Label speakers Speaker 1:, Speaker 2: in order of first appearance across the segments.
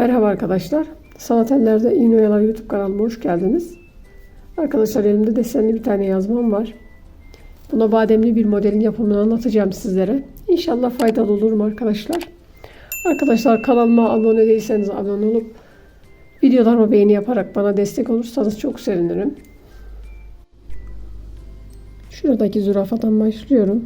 Speaker 1: Merhaba arkadaşlar. Sanat Eller'de İğne Oyalar YouTube kanalıma hoş geldiniz. Arkadaşlar elimde desenli bir tane yazmam var. Buna bademli bir modelin yapımını anlatacağım sizlere. İnşallah faydalı olurum arkadaşlar. Arkadaşlar kanalıma abone değilseniz abone olup videolarıma beğeni yaparak bana destek olursanız çok sevinirim. Şuradaki zürafadan başlıyorum.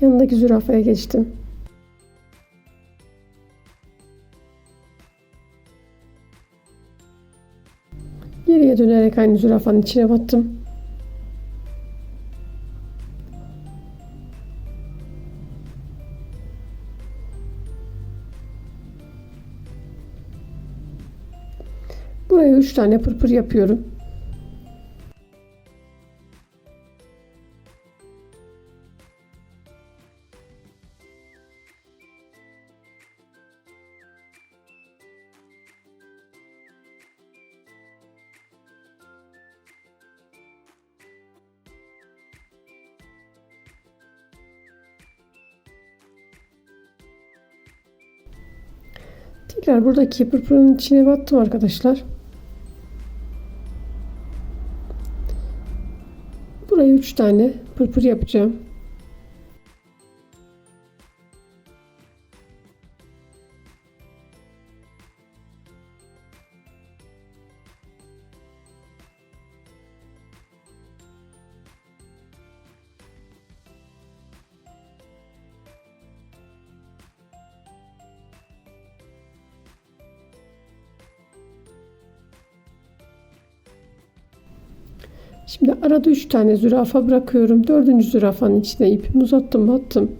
Speaker 1: Yanındaki zürafaya geçtim. Geriye dönerek aynı zürafanın içine battım. Buraya üç tane pırpır yapıyorum. Tekrar buradaki pırpırın içine battım arkadaşlar. Buraya 3 tane pırpır yapacağım. Şimdi arada 3 tane zürafa bırakıyorum. Dördüncü zürafanın içine ipimi uzattım battım.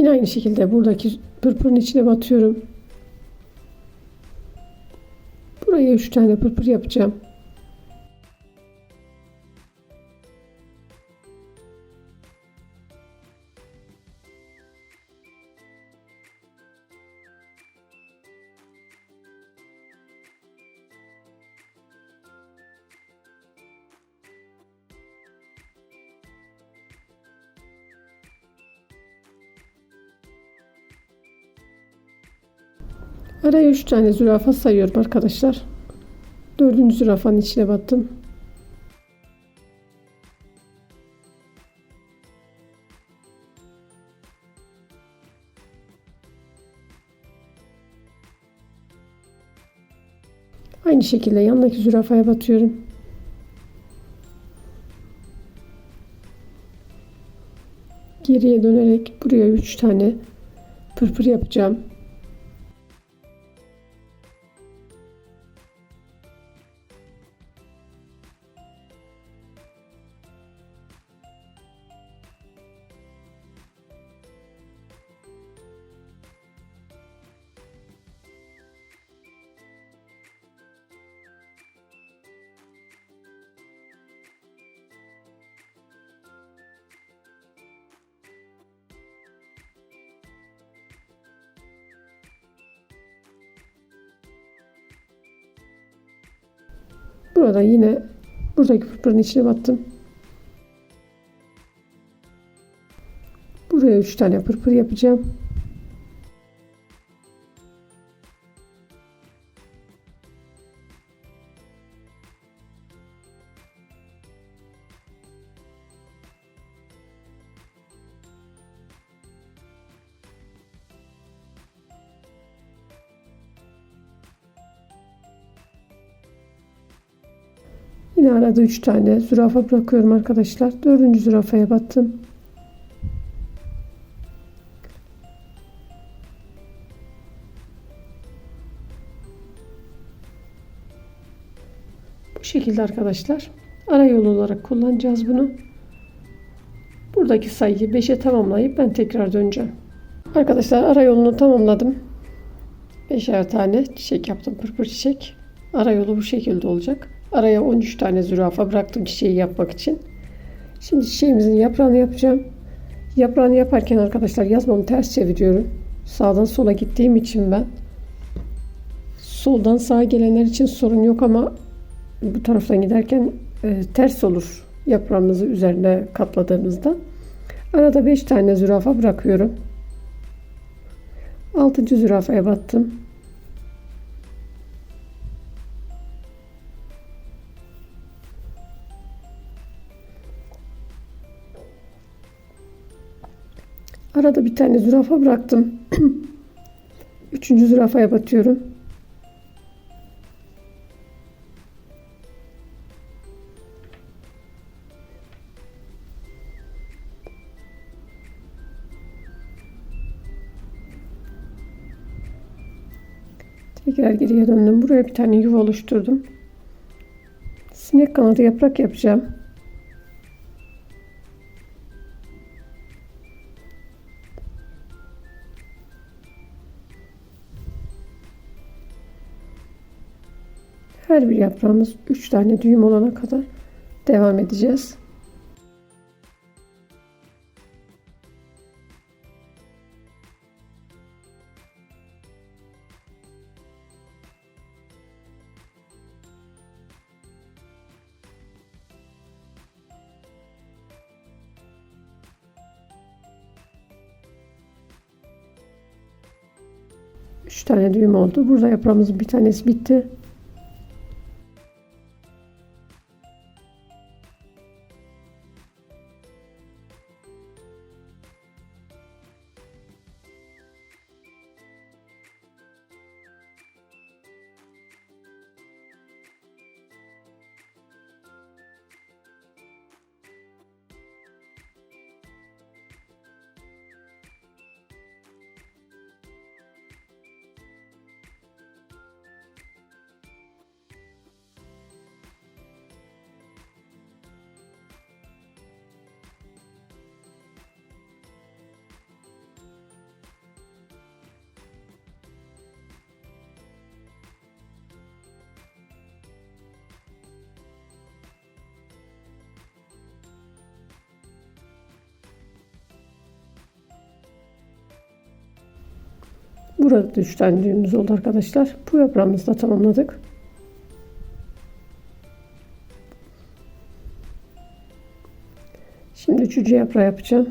Speaker 1: Yine aynı şekilde buradaki pırpırın içine batıyorum. Buraya 3 tane pırpır yapacağım. Araya 3 tane zürafa sayıyorum arkadaşlar. Dördüncü zürafanın içine battım. Aynı şekilde yanındaki zürafaya batıyorum. Geriye dönerek buraya 3 tane pırpır yapacağım. Burada yine buradaki pırpırın içine battım. Buraya 3 tane pırpır yapacağım. Yine arada 3 tane zürafa bırakıyorum arkadaşlar. Dördüncü zürafaya battım. Bu şekilde arkadaşlar. Ara yol olarak kullanacağız bunu. Buradaki sayıyı 5'e tamamlayıp ben tekrar döneceğim. Arkadaşlar ara yolunu tamamladım. 5'er tane çiçek yaptım. Pırpır çiçek. Ara yolu bu şekilde olacak. Araya 13 tane zürafa bıraktım çiçeği yapmak için. Şimdi çiçeğimizin yaprağını yapacağım. Yaprağını yaparken arkadaşlar yazmamı ters çeviriyorum. Sağdan sola gittiğim için ben. Soldan sağa gelenler için sorun yok ama bu taraftan giderken e, ters olur yaprağımızı üzerine katladığımızda. Arada 5 tane zürafa bırakıyorum. 6. zürafaya battım. Arada bir tane zürafa bıraktım. Üçüncü zürafaya batıyorum. Tekrar geriye döndüm. Buraya bir tane yuva oluşturdum. Sinek kanadı yaprak yapacağım. Her bir yaprağımız 3 tane düğüm olana kadar devam edeceğiz. Üç tane düğüm oldu. Burada yaprağımızın bir tanesi bitti. Burada da 3 tane düğümümüz oldu arkadaşlar. Bu yaprağımızı da tamamladık. Şimdi üçüncü yaprağı yapacağım.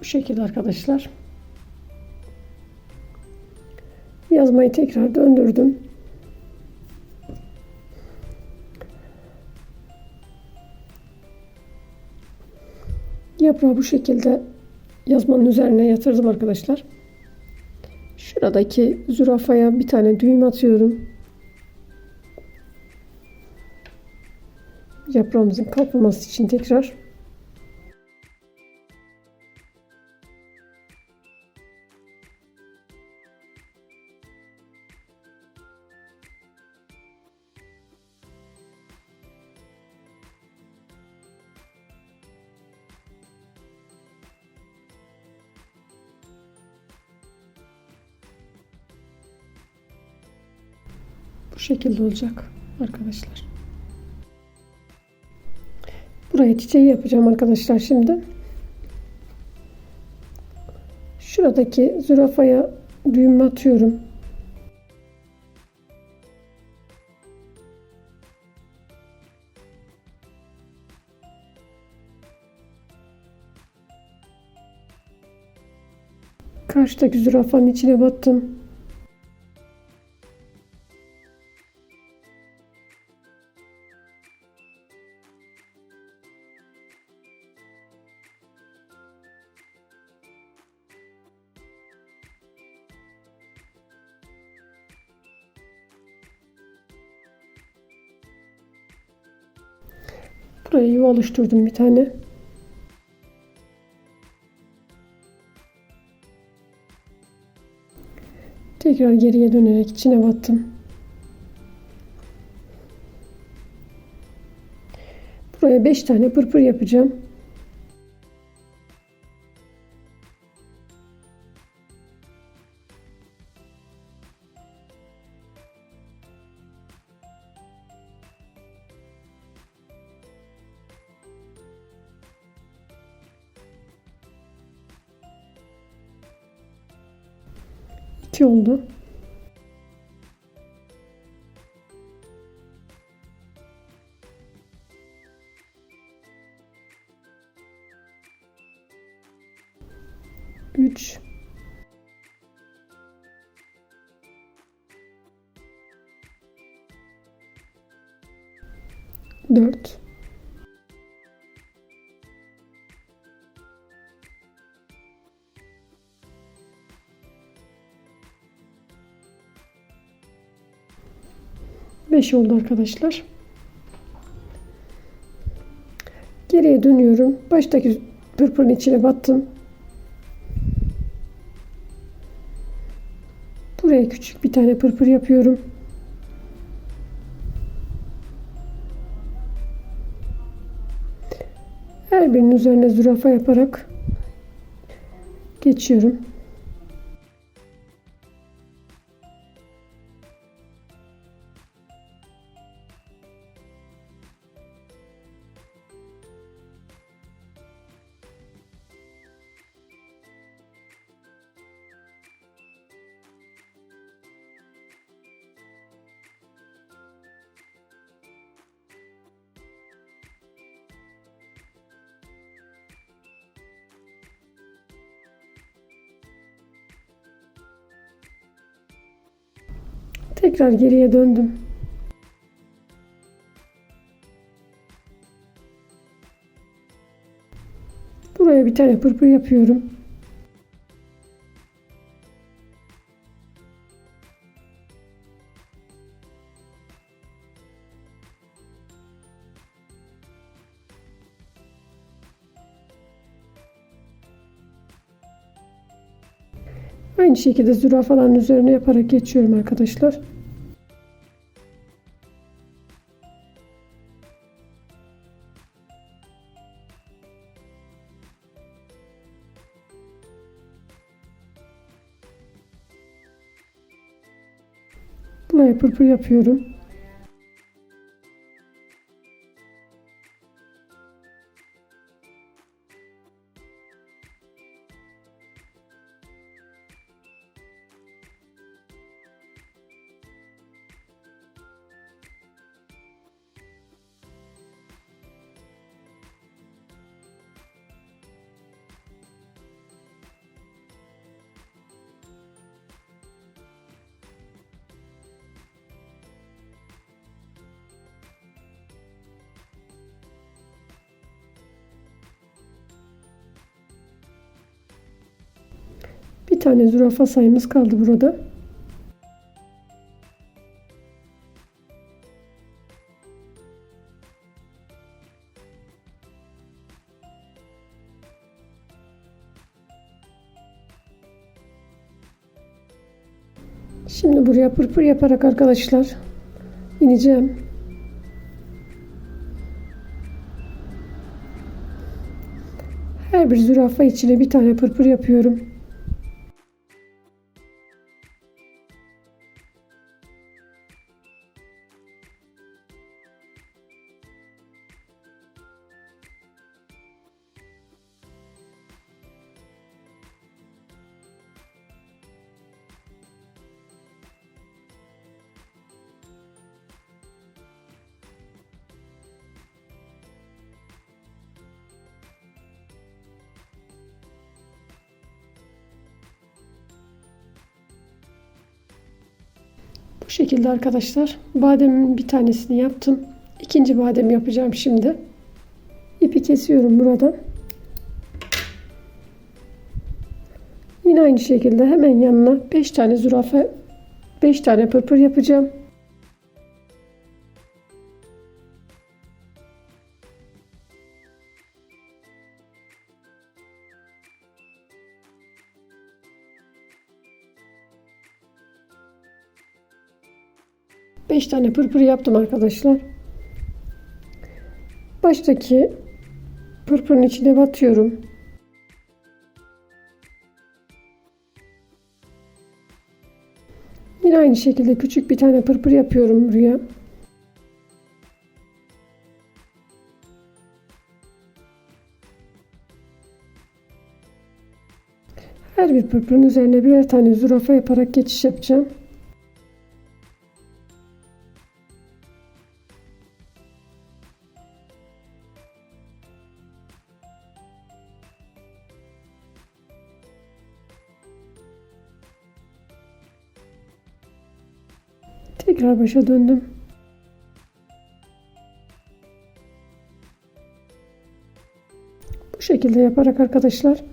Speaker 1: Bu şekilde arkadaşlar. Yazmayı tekrar döndürdüm. Yaprağı bu şekilde yazmanın üzerine yatırdım arkadaşlar. Şuradaki zürafaya bir tane düğüm atıyorum. Yaprağımızın kalkmaması için tekrar Bu şekilde olacak arkadaşlar. Buraya çiçeği yapacağım arkadaşlar şimdi. Şuradaki zürafaya düğüm atıyorum. Karşıdaki zürafanın içine battım. Buraya yuva oluşturdum bir tane. Tekrar geriye dönerek içine battım. Buraya 5 tane pırpır yapacağım. İki oldu. Üç. Dört. Beş oldu arkadaşlar. Geriye dönüyorum. Baştaki pırpırın içine battım. Buraya küçük bir tane pırpır yapıyorum. Her birinin üzerine zürafa yaparak geçiyorum. Tekrar geriye döndüm. Buraya bir tane pırpır yapıyorum. Aynı şekilde zürafaların üzerine yaparak geçiyorum arkadaşlar. Buraya pırpır yapıyorum. Bir tane zürafa sayımız kaldı burada. Şimdi buraya pırpır yaparak arkadaşlar ineceğim. Her bir zürafa içine bir tane pırpır yapıyorum. Şekilde arkadaşlar. Bademin bir tanesini yaptım. İkinci badem yapacağım şimdi. İpi kesiyorum buradan. Yine aynı şekilde hemen yanına 5 tane zürafa 5 tane pırpır yapacağım. Beş tane pırpır yaptım arkadaşlar. Baştaki pırpırın içine batıyorum. Yine aynı şekilde küçük bir tane pırpır yapıyorum buraya. Her bir pırpırın üzerine birer tane zürafa yaparak geçiş yapacağım. Tekrar başa döndüm. Bu şekilde yaparak arkadaşlar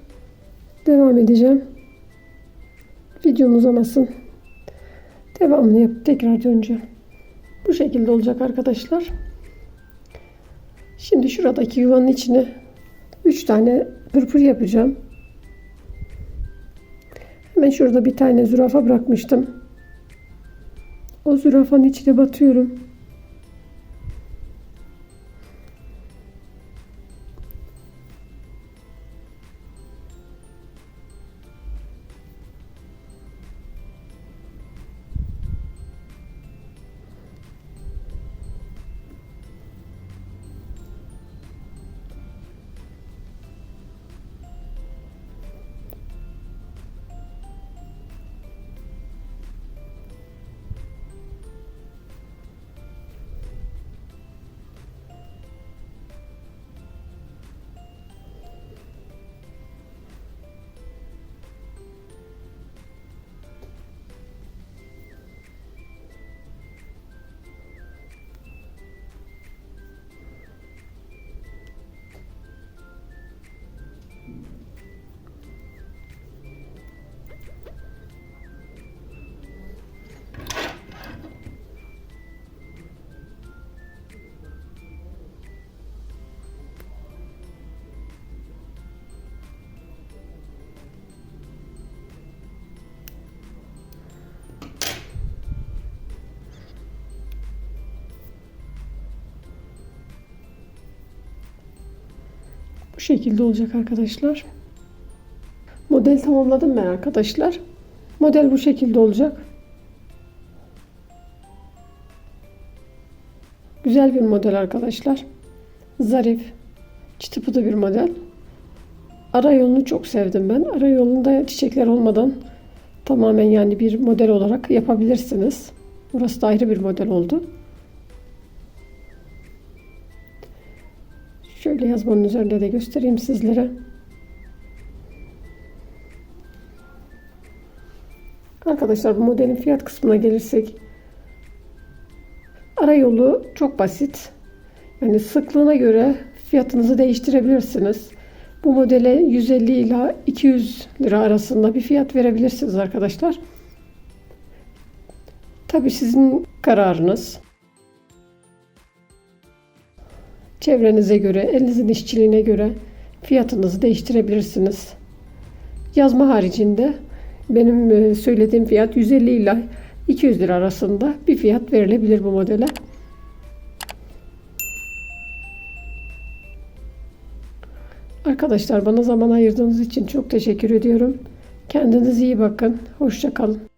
Speaker 1: devam edeceğim. Videom uzamasın. Devamını yapıp tekrar döneceğim. Bu şekilde olacak arkadaşlar. Şimdi şuradaki yuvanın içine 3 tane pırpır yapacağım. Hemen şurada bir tane zürafa bırakmıştım. O zürafanın içine batıyorum. Bu şekilde olacak arkadaşlar. Model tamamladım ben arkadaşlar. Model bu şekilde olacak. Güzel bir model arkadaşlar. Zarif, çıtı pıtı bir model. Ara yolunu çok sevdim ben. Ara yolunda çiçekler olmadan tamamen yani bir model olarak yapabilirsiniz. Burası da ayrı bir model oldu. Şöyle yazmanın üzerinde de göstereyim sizlere. Arkadaşlar bu modelin fiyat kısmına gelirsek ara yolu çok basit. Yani sıklığına göre fiyatınızı değiştirebilirsiniz. Bu modele 150 ila 200 lira arasında bir fiyat verebilirsiniz arkadaşlar. Tabi sizin kararınız. Çevrenize göre, elinizin işçiliğine göre fiyatınızı değiştirebilirsiniz. Yazma haricinde benim e, söylediğim fiyat 150 ile 200 lira arasında bir fiyat verilebilir bu modele. Arkadaşlar bana zaman ayırdığınız için çok teşekkür ediyorum. Kendinize iyi bakın. Hoşça kalın.